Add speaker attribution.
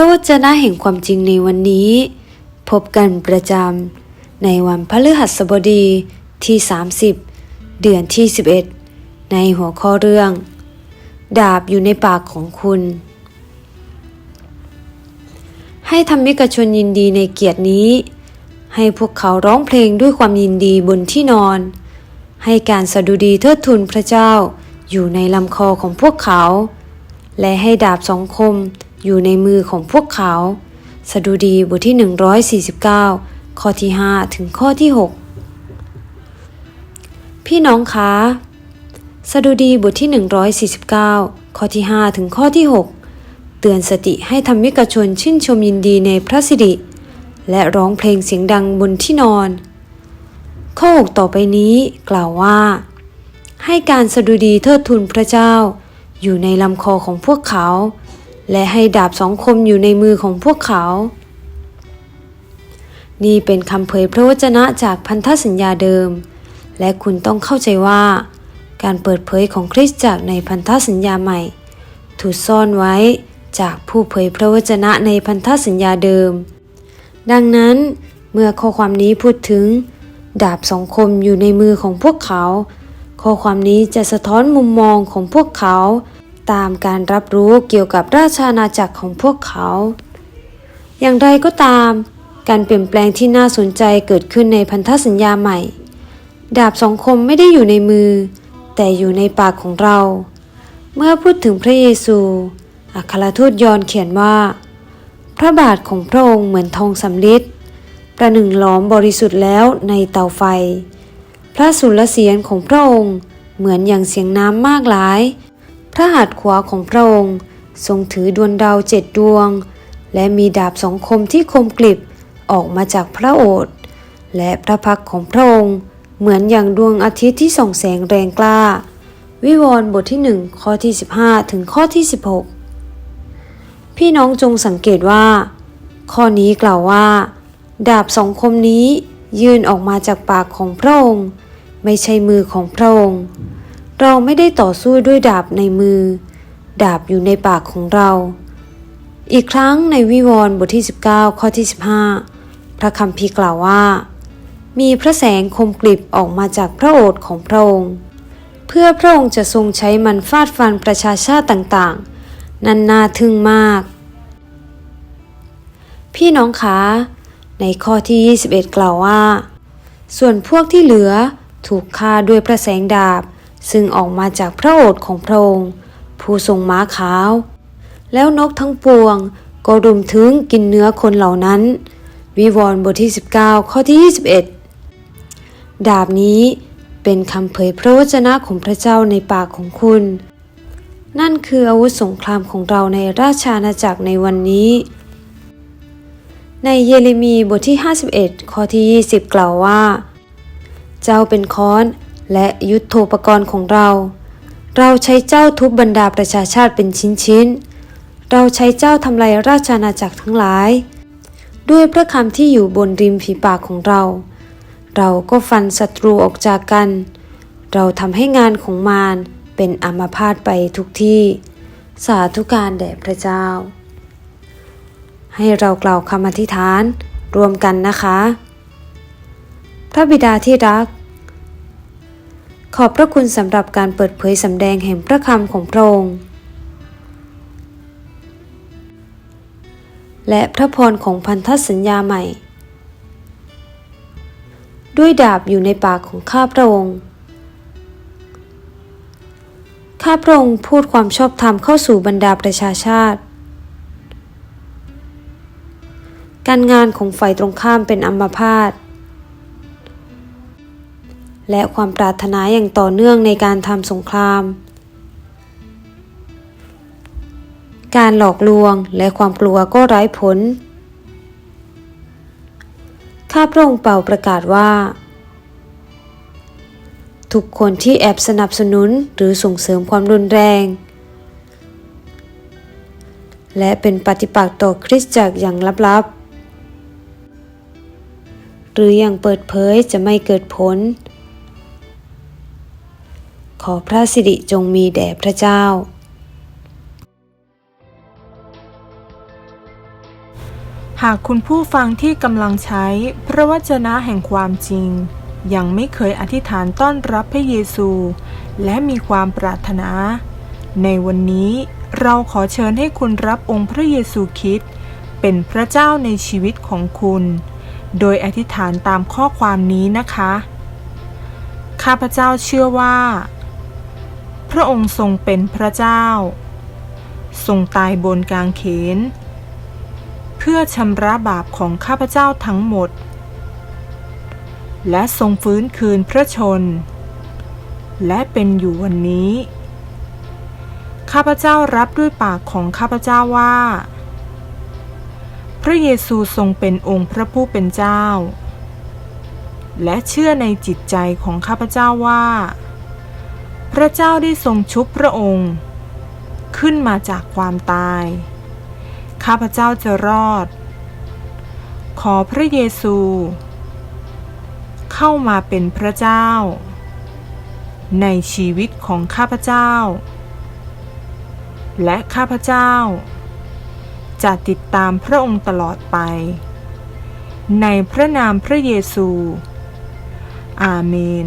Speaker 1: ระวจนะแห่งความจริงในวันนี้ พบกันประจำในวันพฤหัสบดีที่ 30 เดือนที่ 11 ในหัวข้อเรื่อง ดาบอยู่ในปากของคุณ ให้ธรรมิกชนยินดีในเกียรตินี้ ให้พวกเขาร้องเพลงด้วยความยินดีบนที่นอน ให้การสดุดีเทิดทูนพระเจ้าอยู่ในลำคอของพวกเขา และให้ดาบสองคม อยู่ในมือของพวกเขา สดุดีบทที่ 149 ข้อที่ 5 ถึงข้อที่ 6 พี่น้องคะสดุดีบทที่ 149 ข้อที่ 5 ถึงข้อที่ 6 เตือนสติให้ธรรมิกชนชื่นชมยินดีในพระสิริและร้องเพลงเสียงดังบนที่นอน ข้อ 6 ต่อไปนี้กล่าวว่า ให้การสดุดีเทิดทูนพระเจ้า อยู่ในลำคอของพวกเขา และให้ดาบสองคมอยู่ในมือของพวกเขา นี่เป็นคำเผยพระวจนะจากพันธสัญญาเดิม และคุณต้องเข้าใจว่า การเปิดเผยของคริสตจักรในพันธสัญญาใหม่ ถูกซ่อนไว้จากผู้เผยพระวจนะในพันธสัญญาเดิม ดังนั้นเมื่อข้อความนี้พูดถึง ดาบสองคมอยู่ในมือของพวกเขา ข้อความนี้จะสะท้อนมุมมองของพวกเขา ตามการรับรู้เกี่ยวกับราชอาณาจักรของพวกเขา อย่างไรก็ตาม การเปลี่ยนแปลงที่น่าสนใจเกิดขึ้นในพันธสัญญาใหม่ ดาบสองคมไม่ได้อยู่ในมือ แต่อยู่ในปากของเรา เมื่อพูดถึงพระเยซู อัครทูตยอนเขียนว่า พระบาทของพระองค์เหมือนทองสำริดประหนึ่งหล้อมบริสุทธิ์แล้วในเตาไฟ พระสุรเสียงของพระองค์เหมือนอย่างเสียงน้ำมากหลาย พระหัตถ์ขวาของพระองค์ ทรงถือดวงดาวเจ็ดดวง และมีดาบสองคมที่คมกลิบออกมาจากพระโอษฐ์และพระพักของพระองค์ เหมือนอย่างดวงอาทิตย์ที่ส่องแสงแรงกล้า วิวรณ์บทที่หนึ่งข้อที่ 15 ถึงข้อที่ 16 พี่น้องจงสังเกตว่า ข้อนี้กล่าวว่า ดาบสองคมนี้ยื่นออกมาจากปากของพระองค์ ไม่ใช่มือของพระองค์ เราไม่ได้ต่อสู้ด้วยดาบในมือ ดาบอยู่ในปากของเรา อีกครั้งในวิวรณ์บทที่ 19 ข้อที่ 15 พระคัมภีร์กล่าวว่า มีพระแสงคมกลิบออกมาจากพระโอษฐ์ของพระองค์ เพื่อพระองค์จะทรงใช้มันฟาดฟันประชาชาติต่างๆ นันนาทึ่งมาก พี่น้องคะในข้อที่ 21 กล่าวว่า ส่วนพวกที่เหลือถูกฆ่าด้วยพระแสงดาบ ซึ่งออกมาจากพระโอษฐ์ของพระองค์ผู้ทรงม้าขาว แล้วนกทั้งปวงก็รุมถึงกินเนื้อคนเหล่านั้น วิวรณ์บทที่ 19 ข้อที่ 21 ดาบนี้เป็นคำเผยพระวจนะของพระเจ้าในปากของคุณ นั่นคืออาวุธสงครามของเราในราชอาณาจักรในวันนี้ ในเยเรมีบทที่ 51 ข้อที่ 20 กล่าวว่า เจ้าเป็นค้อน และยุทโธปกรณ์ของเรา เราใช้เจ้าทุบบรรดาประชาชาติเป็นชิ้นๆ เราใช้เจ้าทำลายราชอาณาจักรทั้งหลาย ด้วยพระคำที่อยู่บนริมฝีปากของเรา เราก็ฟันศัตรูออกจากกัน เราทำให้งานของมารเป็นอัมาพาตไปทุกที่ สาธุการแด่พระเจ้า ให้เรากล่าวคำอธิษฐานรวมกันนะคะ พระบิดาที่รัก ขอบพระคุณสำหรับการเปิดเผยสำแดงแห่งพระคำของพระองค์ และพระพรของพันธสัญญาใหม่ ด้วยดาบอยู่ในปากของข้าพระองค์ ข้าพระองค์พูดความชอบธรรมเข้าสู่บรรดาประชาชาติ การงานของฝ่ายตรงข้ามเป็นอัมพาต และความปรารถนาอย่างต่อเนื่องในการทำสงคราม การหลอกลวงและความกลัวก็ไร้ผล ข้าพระองค์เป่าประกาศว่า ทุกคนที่แอบสนับสนุนหรือส่งเสริมความรุนแรง และเป็นปฏิปักษ์ต่อคริสตจักรอย่างลับๆ หรืออย่างเปิดเผยจะไม่เกิดผล ขอพระสิริจงมีแด่พระเจ้า
Speaker 2: หากคุณผู้ฟังที่กำลังใช้พระวจนะแห่งความจริง ยังไม่เคยอธิษฐานต้อนรับพระเยซู และมีความปรารถนา ในวันนี้เราขอเชิญให้คุณรับองค์พระเยซูคริสต์เป็นพระเจ้าในชีวิตของคุณ โดยอธิษฐานตามข้อความนี้นะคะ ข้าพเจ้าเชื่อว่า ระองค์ทรงเป็นพระเจ้า ทรงตายบนกางเขน เพื่อชำระบาปของข้าพเจ้าทั้งหมด และทรงฟื้นคืนพระชน และเป็นอยู่วันนี้ ข้าพเจ้ารับด้วยปากของข้าพเจ้าว่า พระเยซูทรงเป็นองค์พระผู้เป็นเจ้า และเชื่อในจิตใจของข้าพเจ้าว่า พระเจ้าได้ทรงชุบพระองค์ ขึ้นมาจากความตาย ข้าพเจ้าจะรอด ขอพระเยซู เข้ามาเป็นพระเจ้า ในชีวิตของข้าพเจ้า และข้าพเจ้า จะติดตามพระองค์ตลอดไป ในพระนามพระเยซู อาเมน